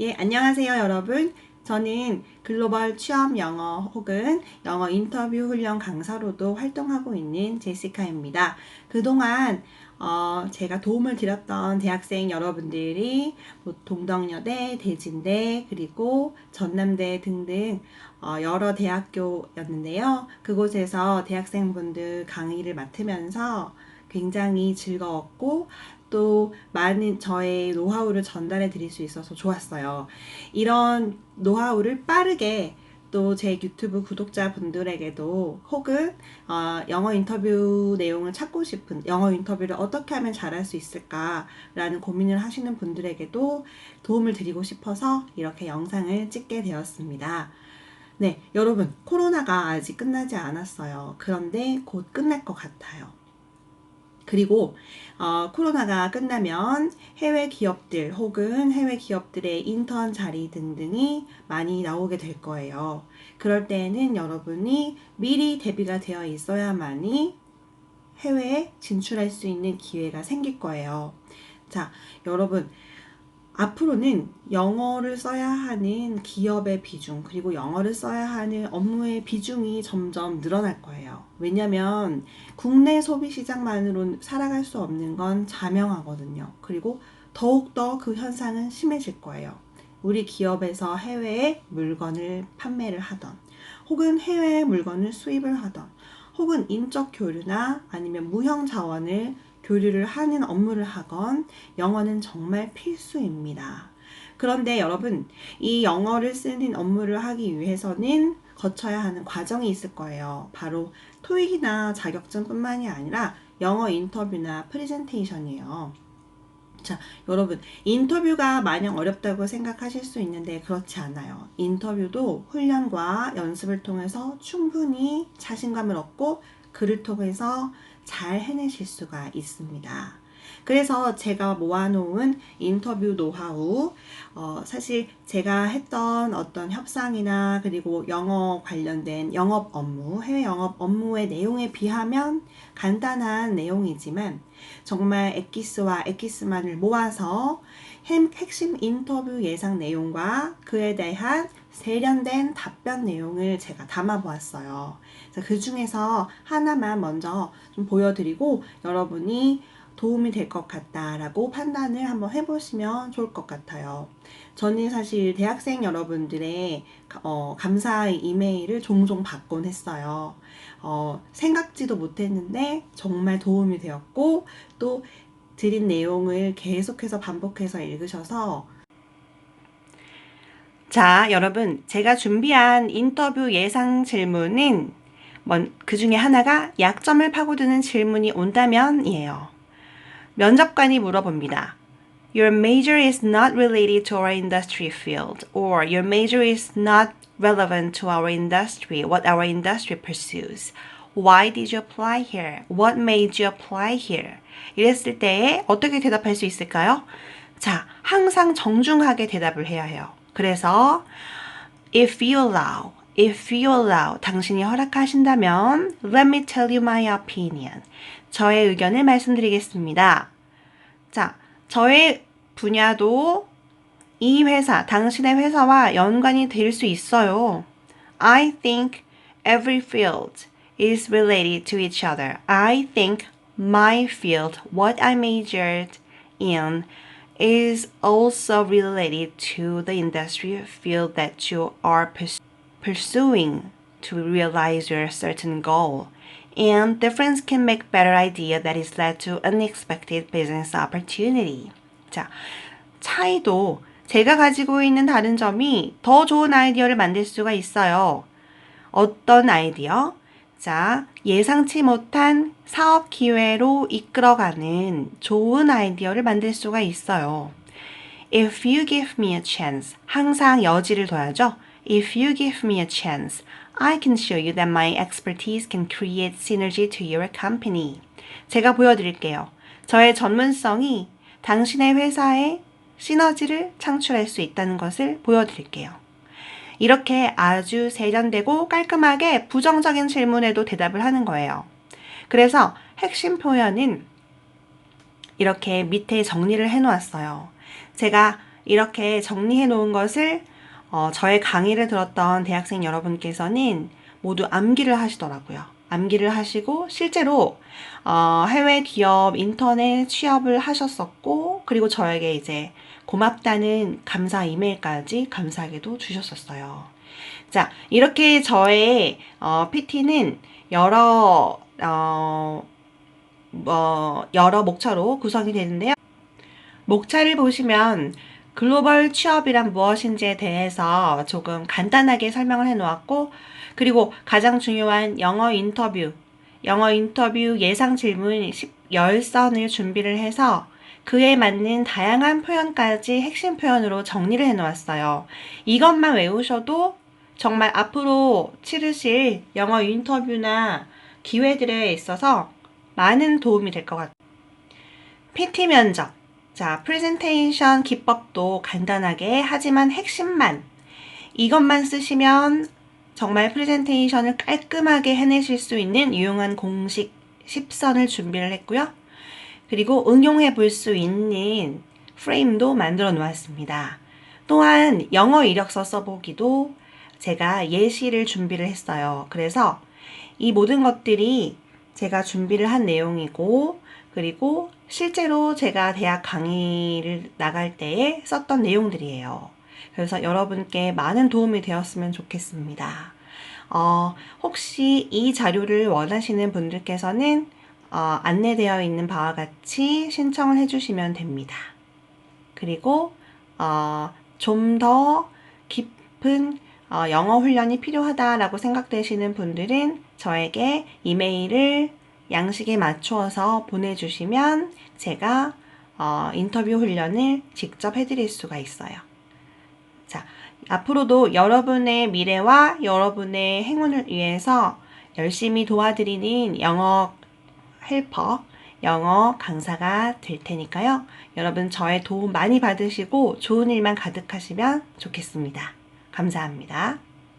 예, 안녕하세요, 여러분. 저는 글로벌 취업 영어 혹은 영어 인터뷰 훈련 강사로도 활동하고 있는 제시카입니다. 그동안 어, 제가 도움을 드렸던 대학생 여러분들이 뭐 동덕여대, 대진대, 그리고 전남대 등등 어, 여러 대학교였는데요. 그곳에서 대학생분들 강의를 맡으면서 굉장히 즐거웠고 또 많은 저의 노하우를 전달해 드릴 수 있어서 좋았어요. 이런 노하우를 빠르게 또 제 유튜브 구독자분들에게도 혹은 어, 영어 인터뷰 내용을 찾고 싶은 영어 인터뷰를 어떻게 하면 잘할 수 있을까라는 고민을 하시는 분들에게도 도움을 드리고 싶어서 이렇게 영상을 찍게 되었습니다. 네, 여러분, 코로나가 아직 끝나지 않았어요. 그런데 곧 끝날 것 같아요. 그리고 어, 코로나가 끝나면 해외 기업들 혹은 해외 기업들의 인턴 자리 등등이 많이 나오게 될 거예요. 그럴 때에는 여러분이 미리 대비가 되어 있어야만이 해외에 진출할 수 있는 기회가 생길 거예요. 자, 여러분. 앞으로는 영어를 써야 하는 기업의 비중, 그리고 영어를 써야 하는 업무의 비중이 점점 늘어날 거예요. 왜냐면 국내 소비 시장만으로 살아갈 수 없는 건 자명하거든요. 그리고 더욱더 그 현상은 심해질 거예요. 우리 기업에서 해외에 물건을 판매를 하던, 혹은 해외에 물건을 수입을 하던, 혹은 인적 교류나 아니면 무형 자원을 교류를 하는 업무를 하건 영어는 정말 필수입니다. 그런데 여러분, 이 영어를 쓰는 업무를 하기 위해서는 거쳐야 하는 과정이 있을 거예요. 바로 토익이나 자격증뿐만이 아니라 영어 인터뷰나 프레젠테이션이에요. 자, 여러분, 인터뷰가 마냥 어렵다고 생각하실 수 있는데 그렇지 않아요. 인터뷰도 훈련과 연습을 통해서 충분히 자신감을 얻고 글을 통해서 잘 해내실 수가 있습니다. 그래서 제가 모아놓은 인터뷰 노하우, 어, 사실 제가 했던 어떤 협상이나 그리고 영어 관련된 영업 업무, 해외 영업 업무의 내용에 비하면 간단한 내용이지만 정말 엑기스와 엑기스만을 모아서 핵심 인터뷰 예상 내용과 그에 대한 세련된 답변 내용을 제가 담아 보았어요. 그 중에서 하나만 먼저 좀 보여드리고 여러분이 도움이 될 것 같다라고 판단을 한번 해보시면 좋을 것 같아요. 저는 사실 대학생 여러분들의 어, 감사의 이메일을 종종 받곤 했어요. 어, 생각지도 못했는데 정말 도움이 되었고 또 드린 내용을 계속해서 반복해서 읽으셔서 자, 여러분, 제가 준비한 인터뷰 예상 질문은 그 중에 하나가 약점을 파고드는 질문이 온다면이에요. 면접관이 물어봅니다. Your major is not related to our industry field, or your major is not relevant to our industry, what our industry pursues. Why did you apply here? What made you apply here? 이랬을 때 어떻게 대답할 수 있을까요? 자, 항상 정중하게 대답을 해야 해요. 그래서 if you allow, if you allow, 당신이 허락하신다면 let me tell you my opinion. 저의 의견을 말씀드리겠습니다. 자, 저의 분야도 이 회사, 당신의 회사와 연관이 될 수 있어요. I think every field is related to each other. I think my field, what I majored in, is also related to the industry field that you are pursuing to realize your certain goal. And difference can make better idea that is led to unexpected business opportunity. 자, 차이도 제가 가지고 있는 다른 점이 더 좋은 아이디어를 만들 수가 있어요. 어떤 아이디어? 자, 예상치 못한 사업 기회로 이끌어가는 좋은 아이디어를 만들 수가 있어요. If you give me a chance, 항상 여지를 둬야죠. If you give me a chance, I can show you that my expertise can create synergy to your company. 제가 보여드릴게요. 저의 전문성이 당신의 회사에 시너지를 창출할 수 있다는 것을 보여드릴게요. 이렇게 아주 세련되고 깔끔하게 부정적인 질문에도 대답을 하는 거예요. 그래서 핵심 표현은 이렇게 밑에 정리를 해 놓았어요. 제가 이렇게 정리해 놓은 것을 어, 저의 강의를 들었던 대학생 여러분께서는 모두 암기를 하시더라고요. 암기를 하시고 실제로 어, 해외 기업 인터넷 취업을 하셨었고 그리고 저에게 이제 고맙다는 감사 이메일까지 감사하게도 주셨었어요. 자, 이렇게 저의 어, PT는 여러 어, 뭐 여러 목차로 구성이 되는데요. 목차를 보시면 글로벌 취업이란 무엇인지에 대해서 조금 간단하게 설명을 해 놓았고, 그리고 가장 중요한 영어 인터뷰, 영어 인터뷰 예상 질문 10선을 준비를 해서 그에 맞는 다양한 표현까지 핵심 표현으로 정리를 해 놓았어요. 이것만 외우셔도 정말 앞으로 치르실 영어 인터뷰나 기회들에 있어서 많은 도움이 될 것 같아요. PT 면접. 자, 프레젠테이션 기법도 간단하게 하지만 핵심만 이것만 쓰시면 정말 프레젠테이션을 깔끔하게 해내실 수 있는 유용한 공식 10선을 준비를 했고요. 그리고 응용해 볼 수 있는 프레임도 만들어 놓았습니다. 또한 영어 이력서 써보기도 제가 예시를 준비를 했어요. 그래서 이 모든 것들이 제가 준비를 한 내용이고, 그리고 실제로 제가 대학 강의를 나갈 때에 썼던 내용들이에요. 그래서 여러분께 많은 도움이 되었으면 좋겠습니다. 어, 혹시 이 자료를 원하시는 분들께서는 어, 안내되어 있는 바와 같이 신청을 해주시면 됩니다. 그리고 어, 좀 더 깊은 어, 영어 훈련이 필요하다라고 생각되시는 분들은 저에게 이메일을 양식에 맞추어서 보내주시면 제가 어, 인터뷰 훈련을 직접 해드릴 수가 있어요. 자, 앞으로도 여러분의 미래와 여러분의 행운을 위해서 열심히 도와드리는 영어 헬퍼, 영어 강사가 될 테니까요. 여러분 저의 도움 많이 받으시고 좋은 일만 가득하시면 좋겠습니다. 감사합니다.